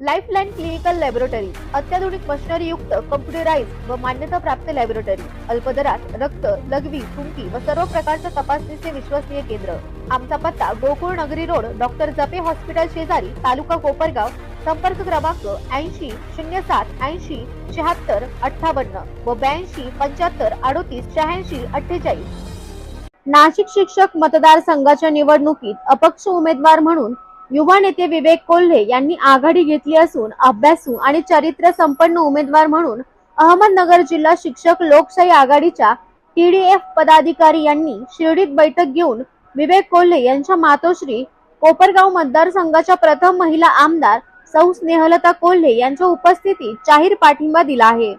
Lifeline clinical laboratory अत्याधुनिक machinery युक्त computerise व मान्यता प्राप्त लॅबोरेटरी अल्पदरात रक्त लघवी थुंकी व सर्व प्रकारच्या तपासणीचे विश्वसनीय केंद्र. आमचा पत्ता गोकुळ नगरी रोड डॉक्टर जपे हॉस्पिटल शेजारी तालुका कोपरगाव संपर्क क्रमांक ऐंशी शून्य सात ऐंशी शहात्तर अठ्ठावन्न व ब्याऐंशी पंच्याहत्तर अडोतीस शहाऐंशी अठ्ठेचाळीस. नाशिक शिक्षक मतदारसंघाच्या निवडणुकीत अपक्ष उमेदवार म्हणून युवा नेते विवेक कोल्हे यांनी आघाडी घेतली असून अभ्यासू आणि चरित्र संपन्न उमेदवार म्हणून अहमदनगर जिल्हा शिक्षक लोकशाही आघाडीच्या टीडीएफ पदाधिकारी यांनी शिर्डीत बैठक घेऊन विवेक कोल्हे यांच्या मातोश्री कोपरगाव मतदारसंघाच्या प्रथम महिला आमदार सौ स्नेहलता कोल्हे यांच्या उपस्थितीत जाहीर पाठिंबा दिला आहे.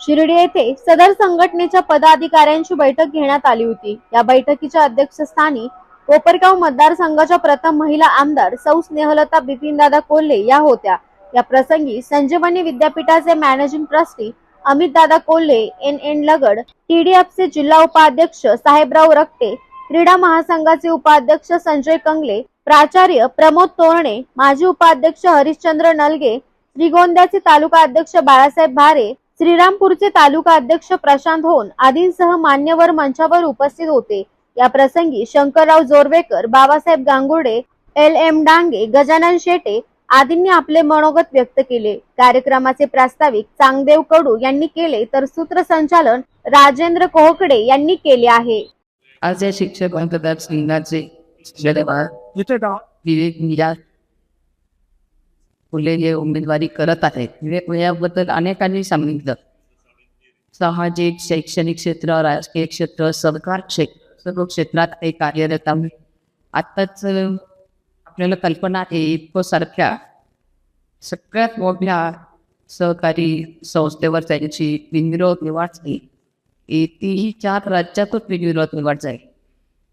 शिर्डी येथे सदर संघटनेच्या पदाधिकाऱ्यांची बैठक घेण्यात आली होती. या बैठकीच्या अध्यक्षस्थानी कोपरगाव मतदारसंघाच्या प्रथम महिला आमदार सौ स्नेहलता बिपिनदादा कोल्हे या होत्या. या प्रसंगी संजीवनी विद्यापीठाचे managing trustee Amit Dada Kolhe N N Lagad टीडीएफचे जिल्हा उपाध्यक्ष साहेबराव रक्ते क्रीडा महासंघाचे उपाध्यक्ष संजय कंगले प्राचार्य प्रमोद तोरणे माजी उपाध्यक्ष हरिश्चंद्र नलगे श्रीगोंद्याचे तालुका अध्यक्ष बाळासाहेब भारे श्रीरामपूरचे तालुका अध्यक्ष प्रशांत होन आदींसह मान्यवर मंचावर उपस्थित होते. या प्रसंगी शंकरराव जोरवेकर बाबासाहेब गांगुर्डे एल एम डांगे गजानन शेटे आदींनी आपले मनोगत व्यक्त केले. कार्यक्रमाचे प्रास्ताविक चांगदेव कडू यांनी केले तर सूत्रसंचालन राजेंद्र कोहकडे यांनी केले आहे. आज या शिक्षक मीरा फुले जे उमेदवारी करत आहेत. विवेक याबद्दल अनेकांनी सांगितलं. सामाजिक शैक्षणिक क्षेत्र राजकीय क्षेत्र सरकार क्षेत्र. सर्व क्षेत्रात ते कार्यरत आहे आत्ताच आपल्याला कल्पना आहे इतकं सारख्या सगळ्यात मोठ्या सहकारी संस्थेवर त्यांची बिनविरोध निवाड झाली. तीही चार राज्यातून बिनविरोध निवाड झाली.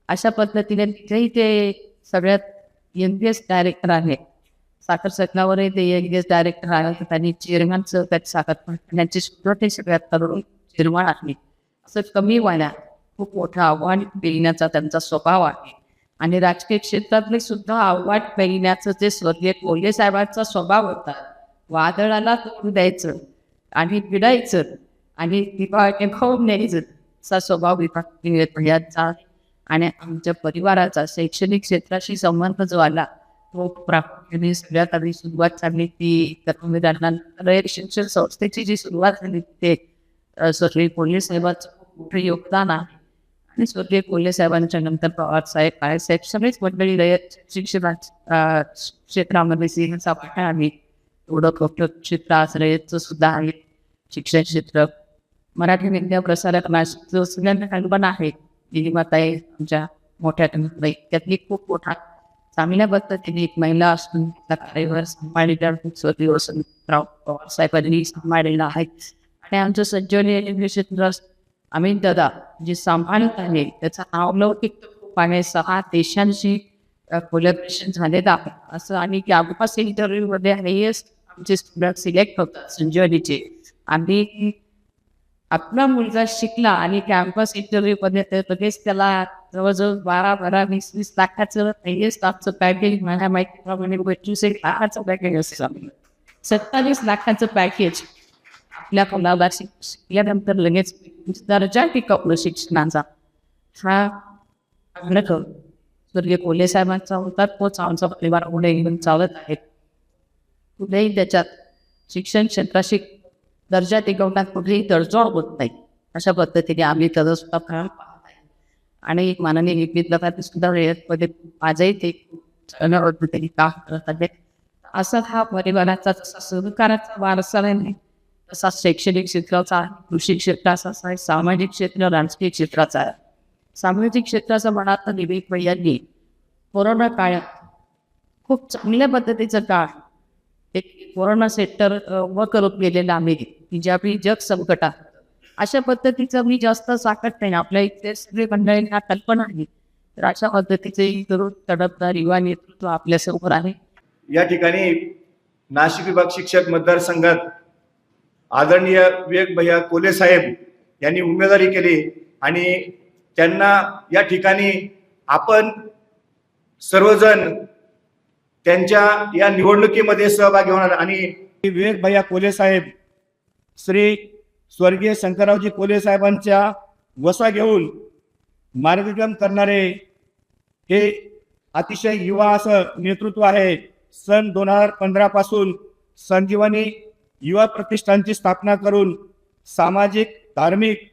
अशा पद्धतीने तिथेही ते सगळ्यात यंगेस्ट डायरेक्टर आहे साखर सदनावरही ते यंगेस्ट डायरेक्टर आहे तर त्यांनी चेअरमॅनचं त्यात साखर त्यांचे सुद्धा ते सगळ्यात तरुण चेअरमॅन आहे असं कमी व्हायला खूप मोठं आव्हान पेलण्याचा त्यांचा स्वभाव आहे. आणि राजकीय क्षेत्रातले सुद्धा आव्हान पेलण्याचं जे स्वर्गीय कोल्हे साहेबांचा स्वभाव होता वादळाला तोंड द्यायचं आणि भिडायचं आणि विभाग खाऊन न्यायचं असा स्वभाव विभाग आणि आमच्या परिवाराचा शैक्षणिक क्षेत्राशी संबंध जो आला तो प्रामुख्याने सगळ्यात आधी सुरुवात झाली ती कर्मवीरांना शिक्षण संस्थेची जी सुरुवात झाली ते स्वर्गीय कोल्हे साहेबांचं खूप मोठं योगदान आहे. आणि स्वर्गीय कोल्हे साहेबांच्या नंतर पवार साहेब काय साहेब? सगळेच मंडळी रयत शिक्षणा क्षेत्रामध्ये सिंह वाटा आहे एवढं मोठं क्षेत्र आज रयतचं सुद्धा आहे शिक्षण क्षेत्र. मराठी विद्या प्रसारक नाशिकचं सगळ्यांना कल्पना आहे दिलीमाताई आमच्या मोठ्या त्यातली खूप मोठा चांगल्या पद्धतीने एक महिला असून त्या कार्यभार सांभाळलेल्या स्वर्गीय वसंतराव पवार साहेबांनी सांभाळलेला आहे. आणि आमचं संजीवनी क्षेत्र असतं अमित दादा जे सांभाळत आहे त्याचा अवलौकिक खूप सहा देशांशी कोलॅबरेशन झालेलं आहे. असं आणि कॅम्पस इंटरव्ह्यूमध्ये हेच आमचे स्टुडंट सिलेक्ट होतात संजीवनीचे. आम्ही आपला मुलगा शिकला आणि कॅम्पस इंटरव्ह्यू मध्ये तर लगेच त्याला जवळजवळ बारा बारा वीस वीस लाखाचं पहिलेच स्टाफचं पॅकेज माझ्या माहितीप्रमाणे पंचवीस एक लाखाचं पॅकेज असेल सत्तावीस लाखाचं पॅकेज आपल्या मुलाला शिक शिकल्यानंतर लगेच दर्जा टिकवलं शिक्षणाचा. हा आग्रह स्वर्गीय कोल्हे साहेबांचा होता तोच आमचा परिवार पुढे घेऊन चालत आहे. कुठेही त्याच्यात शिक्षण क्षेत्राशी दर्जा टिकवण्यात कुठेही तडजोड होत नाही. अशा पद्धतीने आम्ही त्याचा सुद्धा प्रयोग पाहत आहे. आणि माननीय विद्यार्थी सुद्धा वेळेमध्ये आजही ते चांगल्या पद्धतीने काम करत आहे असा हा परिवाराचा सहकाराचा वारसा नाही तसा शैक्षणिक क्षेत्राचा आहे कृषी क्षेत्राचा आहे सामाजिक क्षेत्र राजकीय क्षेत्राचा आहे. सामाजिक क्षेत्राचं म्हणाल तर विवेक भैयांनी कोरोना काळात खूप चांगल्या पद्धतीचं काळ एक कोरोना सेक्टर व करत गेलेलं आम्ही की आपली जग संकटात अशा पद्धतीचं मी जास्त साकट नाही. आपल्या इथे सगळे मंडळींना कल्पना आहे. तर अशा पद्धतीचे तरुण तडपदार युवा नेतृत्व आपल्यासमोर आहे. या ठिकाणी नाशिक विभाग शिक्षक मतदारसंघात आदरणीय विवेक भैया कोले साहेब यांनी उमेदवारी केली आणि त्यांना या ठिकाणी आपण सर्वजण त्यांच्या या निवडणुकीमध्ये सहभागी होणार आणि विवेक भैया कोले साहेब श्री स्वर्गीय शंकररावजी कोले साहेबांच्या वसा घेऊन मार्गक्रम करणारे हे अतिशय युवा असं नेतृत्व आहे. सन दोन हजार पंधरा पासून संजीवनी युवा प्रतिष्ठानची स्थापना करून सामाजिक धार्मिक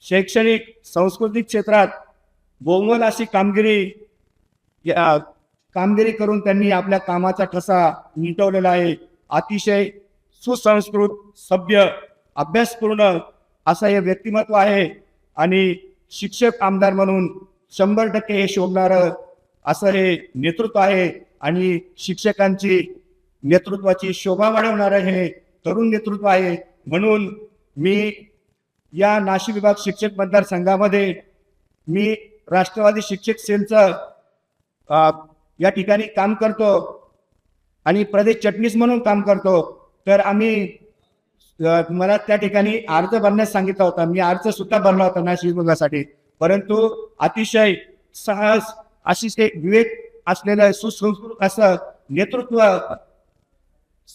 शैक्षणिक सांस्कृतिक क्षेत्रात बोंगल अशी कामगिरी या- कामगिरी करून त्यांनी आपल्या कामाचा ठसा मिटवलेला आहे. अतिशय सुसंस्कृत सभ्य अभ्यासपूर्ण असं हे व्यक्तिमत्व आहे आणि शिक्षक आमदार म्हणून शंभर टक्के हे शोधणारं असं हे नेतृत्व आहे आणि शिक्षकांची नेतृत्वाची शोभा वाढवणारं हे तरुण नेतृत्व आहे. म्हणून मी या नाशिक विभाग शिक्षक मतदारसंघामध्ये मी राष्ट्रवादी शिक्षक सेलचं या ठिकाणी काम करतो आणि प्रदेश चटणीस म्हणून काम करतो. तर आम्ही मला त्या ठिकाणी अर्ज भरण्यास सांगितला होता. मी अर्ज सुद्धा भरला होता नाशिक विभागासाठी. परंतु अतिशय सहज अशी विवेक असलेलं सुसंस्कृत असं नेतृत्व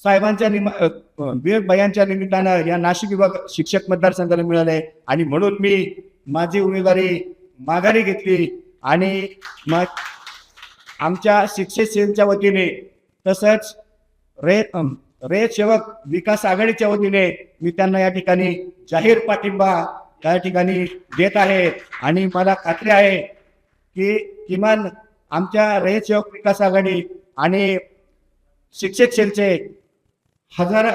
साहेबांच्या निम अ, विवेक भयांच्या निमित्तानं या नाशिक विभाग शिक्षक मतदारसंघाला मिळाले. आणि म्हणून मी माझी उमेदवारी माघारी घेतली. आणि मग आमच्या शिक्षक सेलच्या वतीने तसंच रे अम, रे सेवक विकास आघाडीच्या वतीने मी त्यांना या ठिकाणी जाहीर पाठिंबा त्या ठिकाणी देत आहे. आणि मला खात्री आहे की किमान आमच्या रे सेवक विकास आघाडी आणि शिक्षक सेलचे हजार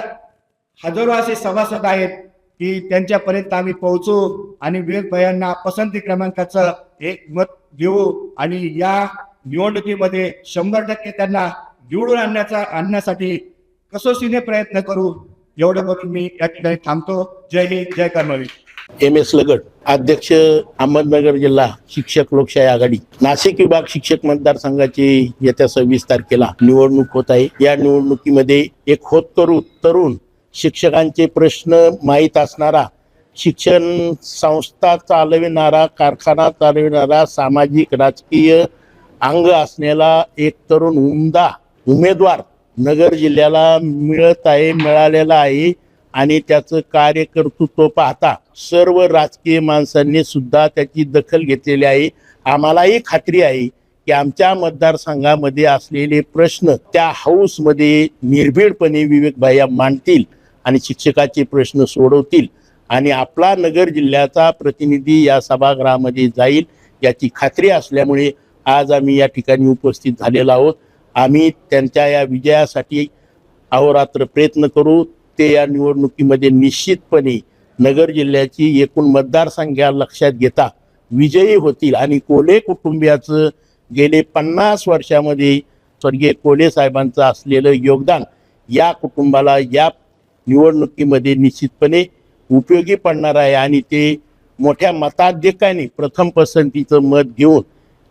हजारो असे सभासद आहेत की त्यांच्यापर्यंत आम्ही पोहोचू आणि विवेक भयांना पसंती क्रमांकाचं एक मत देऊ आणि या निवडणुकीमध्ये शंभर टक्के त्यांना निवडून आणण्याचा आणण्यासाठी कसोशीने प्रयत्न करू. एवढं करून मी या ठिकाणी थांबतो. जय हिंद जय कर्मवीर. एम एस लगड अध्यक्ष अहमदनगर जिल्हा शिक्षक लोकशाही आघाडी. नाशिक विभाग शिक्षक मतदारसंघाची येत्या सव्वीस तारखेला निवडणूक होत आहे. या निवडणुकीमध्ये एक होतकरू तरुण शिक्षकांचे प्रश्न माहीत असणारा शिक्षण संस्था चालविणारा कारखाना चालविणारा सामाजिक राजकीय अंग असलेला एक तरुण उमदा उमेदवार नगर जिल्ह्याला मिळत आहे मिळालेला आहे. आणि त्याचं कार्यकर्तृत्व पाहता सर्व राजकीय माणसांनी सुद्धा त्याची दखल घेतलेली आहे. आम्हालाही खात्री आहे की आमच्या मतदारसंघामध्ये असलेले प्रश्न त्या हाऊसमध्ये निर्भीडपणे विवेक भाया मांडतील आणि शिक्षकाचे प्रश्न सोडवतील आणि आपला नगर जिल्ह्याचा प्रतिनिधी या सभागृहामध्ये जाईल याची खात्री असल्यामुळे आज आम्ही या ठिकाणी उपस्थित झालेलो आहोत. आम्ही त्यांच्या या विजयासाठी अहोरात्र प्रयत्न करू. ते या निवडणुकीमध्ये निश्चितपणे नगर जिल्ह्याची एकूण मतदारसंख्या लक्षात घेता विजयी होतील. आणि कोले कुटुंबियाचं गेले पन्नास वर्षामध्ये स्वर्गीय कोले साहेबांचं असलेलं योगदान या कुटुंबाला या निवडणुकीमध्ये निश्चितपणे उपयोगी पडणार आहे. आणि ते मोठ्या मताधिकाने प्रथम पसंतीचं मत घेऊन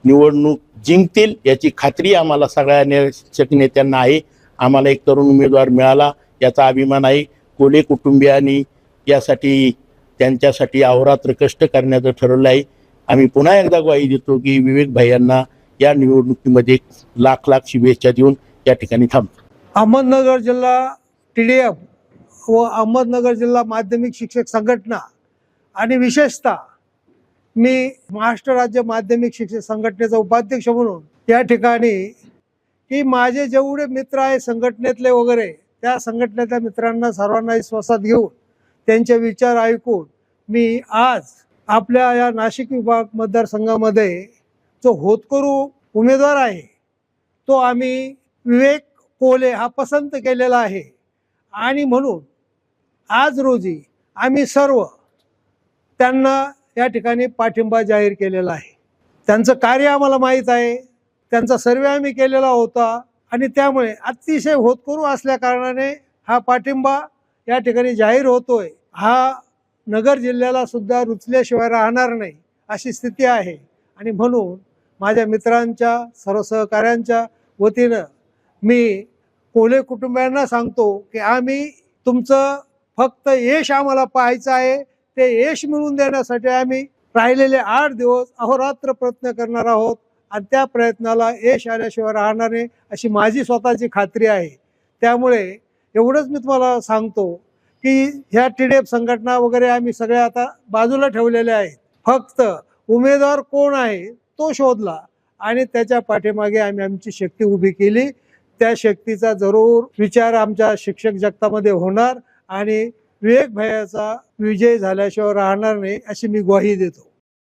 निवडणूक जिंकतील याची खात्री आम्हाला सगळ्या शिक्षक नेत्यांना आहे. आम्हाला एक तरुण उमेदवार मिळाला. याचा अभिमान आहे. कोले कुटुंबियांनी यासाठी त्यांच्यासाठी अहोरात्र कष्ट करण्याचं ठरवलं आहे. आम्ही पुन्हा एकदा ग्वाही देतो की विवेक भाईंना या निवडणुकीमध्ये लाख लाख शुभेच्छा देऊन या ठिकाणी थांबतो. अहमदनगर जिल्हा टी डी एफ व अहमदनगर जिल्हा माध्यमिक शिक्षक संघटना आणि विशेषतः मी महाराष्ट्र राज्य माध्यमिक शिक्षक संघटनेचा उपाध्यक्ष म्हणून या ठिकाणी की माझे जेवढे मित्र आहे संघटनेतले वगैरे त्या संघटनेच्या मित्रांना सर्वांना विश्वासात घेऊन त्यांचे विचार ऐकून मी आज आपल्या या नाशिक विभाग मतदारसंघामध्ये जो होतकरू उमेदवार आहे तो आम्ही विवेक कोले हा पसंत केलेला आहे. आणि म्हणून आज रोजी आम्ही सर्व त्यांना या ठिकाणी पाठिंबा जाहीर केलेला आहे. त्यांचं कार्य आम्हाला माहीत आहे. त्यांचा सर्वे आम्ही केलेला होता. आणि त्यामुळे अतिशय होतकरू असल्या कारणाने हा पाठिंबा या ठिकाणी जाहीर होतोय. हा नगर जिल्ह्याला सुद्धा रुचल्याशिवाय राहणार नाही अशी स्थिती आहे. आणि म्हणून माझ्या मित्रांच्या सर्व सहकाऱ्यांच्या वतीनं मी कोले कुटुंबियांना सांगतो की आम्ही तुमचं फक्त यश आम्हाला पाहायचं आहे. ते यश मिळवून देण्यासाठी आम्ही राहिलेले आठ दिवस अहोरात्र प्रयत्न करणार आहोत. आणि त्या प्रयत्नाला यश आल्याशिवाय राहणार नाही अशी माझी स्वतःची खात्री आहे. त्यामुळे एवढंच मी तुम्हाला सांगतो की ह्या टी डी एफ संघटना वगैरे आम्ही सगळ्या आता बाजूला ठेवलेल्या आहेत. फक्त उमेदवार कोण आहे तो शोधला आणि त्याच्या पाठीमागे आम्ही आमची शक्ती उभी केली. त्या शक्तीचा जरूर विचार आमच्या शिक्षक जगतामध्ये होणार आणि विवेक भयाचा विजय झाल्याशिवाय राहणार नाही अशी मी ग्वाही देतो.